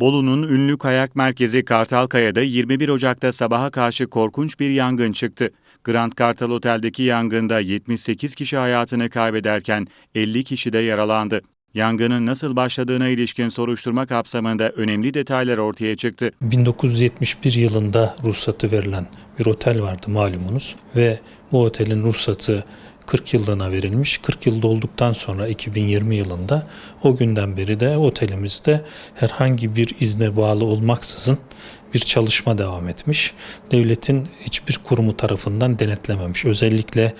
Bolu'nun ünlü kayak merkezi Kartalkaya'da 21 Ocak'ta sabaha karşı korkunç bir yangın çıktı. Grand Kartal Otel'deki yangında 78 kişi hayatını kaybederken 50 kişi de yaralandı. Yangının nasıl başladığına ilişkin soruşturma kapsamında önemli detaylar ortaya çıktı. 1971 yılında ruhsatı verilen bir otel vardı malumunuz ve bu otelin ruhsatı 40 yıllığına verilmiş. 40 yıl dolduktan sonra 2020 yılında o günden beri de otelimizde herhangi bir izne bağlı olmaksızın bir çalışma devam etmiş. Devletin hiçbir kurumu tarafından denetlememiş. Özellikle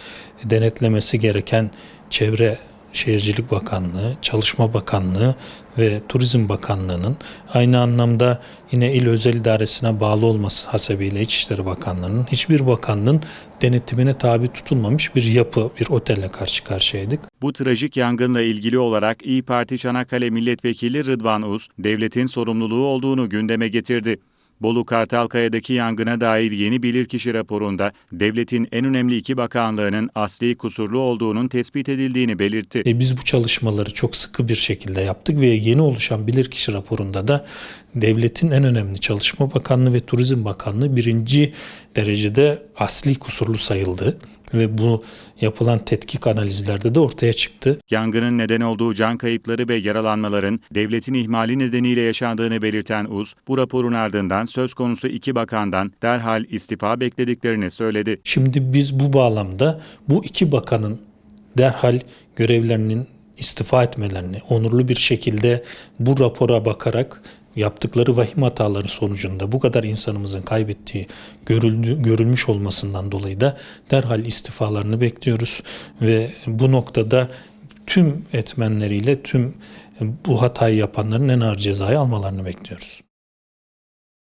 denetlemesi gereken çevre Şehircilik Bakanlığı, Çalışma Bakanlığı ve Turizm Bakanlığı'nın aynı anlamda yine il özel idaresine bağlı olması hasebiyle İçişleri Bakanlığı'nın hiçbir bakanlığın denetimine tabi tutulmamış bir yapı, bir otelle karşı karşıyaydık. Bu trajik yangınla ilgili olarak İyi Parti Çanakkale Milletvekili Rıdvan Uz, devletin sorumluluğu olduğunu gündeme getirdi. Bolu Kartalkaya'daki yangına dair yeni bilirkişi raporunda devletin en önemli iki bakanlığının asli kusurlu olduğunun tespit edildiğini belirtti. E biz bu çalışmaları çok sıkı bir şekilde yaptık ve yeni oluşan bilirkişi raporunda da devletin en önemli Çalışma Bakanlığı ve Turizm Bakanlığı birinci derecede asli kusurlu sayıldı ve bu yapılan tetkik analizlerde de ortaya çıktı. Yangının neden olduğu can kayıpları ve yaralanmaların devletin ihmali nedeniyle yaşandığını belirten Uz, bu raporun ardından söz konusu iki bakandan derhal istifa beklediklerini söyledi. Şimdi biz bu bağlamda bu iki bakanın derhal görevlerinin istifa etmelerini onurlu bir şekilde bu rapora bakarak yaptıkları vahim hataları sonucunda bu kadar insanımızın kaybettiği görüldü, görülmüş olmasından dolayı da derhal istifalarını bekliyoruz ve bu noktada tüm etmenleriyle tüm bu hatayı yapanların en ağır cezayı almalarını bekliyoruz.